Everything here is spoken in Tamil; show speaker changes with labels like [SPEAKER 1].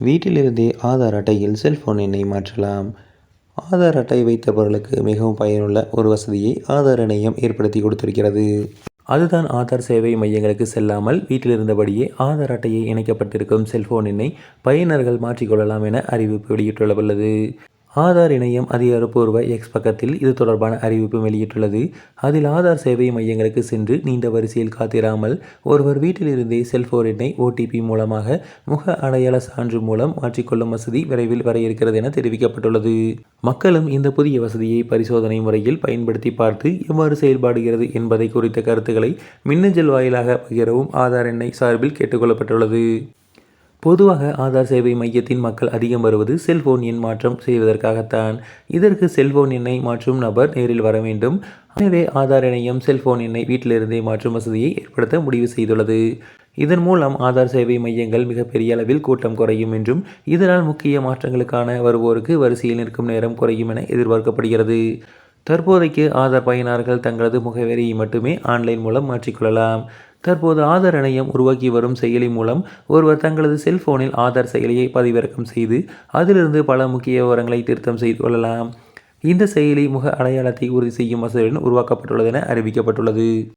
[SPEAKER 1] வீட்டிலிருந்தே ஆதார் அட்டையில் செல்போன் எண்ணை மாற்றலாம். ஆதார் அட்டை வைத்தவர்களுக்கு மிகவும் பயனுள்ள ஒரு வசதியை ஆதார் இணையம் ஏற்படுத்தி கொடுத்திருக்கிறது. அதுதான் ஆதார் சேவை மையங்களுக்கு செல்லாமல் வீட்டிலிருந்தபடியே ஆதார் அட்டையை இணைக்கப்பட்டிருக்கும் செல்போன் எண்ணை பயனர்கள் மாற்றிக்கொள்ளலாம் என அறிவிப்பு வெளியிட்டுள்ளது. ஆதார் இணையம் அதிகாரப்பூர்வ எக்ஸ் பக்கத்தில் இது தொடர்பான அறிவிப்பு வெளியிட்டுள்ளது. அதில் ஆதார் சேவை மையங்களுக்கு சென்று நீண்ட வரிசையில் காத்திராமல் ஒருவர் வீட்டிலிருந்தே செல்போன் எண்ணை ஓடிபி மூலமாக முக அடையாள சான்று மூலம் மாற்றிக்கொள்ளும் வசதி விரைவில் வர இருக்கிறது என தெரிவிக்கப்பட்டுள்ளது. மக்களும் இந்த புதிய வசதியை பரிசோதனை முறையில் பயன்படுத்தி பார்த்து எவ்வாறு செயல்படுகிறது என்பதை குறித்த கருத்துக்களை மின்னஞ்சல் வாயிலாக பகிரவும் ஆதார் எண்ணை சார்பில் கேட்டுக்கொள்ளப்பட்டுள்ளது பொதுவாக ஆதார் சேவை மையத்தின் மக்கள் அதிகம் வருவது செல்போன் எண் மாற்றம் செய்வதற்காகத்தான். இதற்கு செல்போன் எண்ணை மாற்றும் நபர் நேரில் வர வேண்டும். எனவே ஆதார் இணையம் செல்போன் எண்ணை வீட்டிலிருந்தே மாற்றும் வசதியை ஏற்படுத்த முடிவு செய்துள்ளது. இதன் மூலம் ஆதார் சேவை மையங்கள் மிகப்பெரிய அளவில் கூட்டம் குறையும் என்றும் இதனால் முக்கிய மாற்றங்களுக்கான வருவோருக்கு வரிசையில் நிற்கும் நேரம் குறையும் என எதிர்பார்க்கப்படுகிறது. தற்போதைக்கு ஆதார் பயனர்கள் தங்களது முகவரியை மட்டுமே ஆன்லைன் மூலம் மாற்றிக்கொள்ளலாம் தற்போது ஆதார் இணையம் உருவாக்கி வரும் செயலி மூலம் ஒருவர் தங்களது செல்போனில் ஆதார் செயலியை பதிவிறக்கம் செய்து அதிலிருந்து பல முக்கிய விவரங்களை திருத்தம் செய்து கொள்ளலாம். இந்த செயலி முக அடையாளத்தை உறுதி செய்யும் வசதியுடன் உருவாக்கப்பட்டுள்ளது என அறிவிக்கப்பட்டுள்ளது.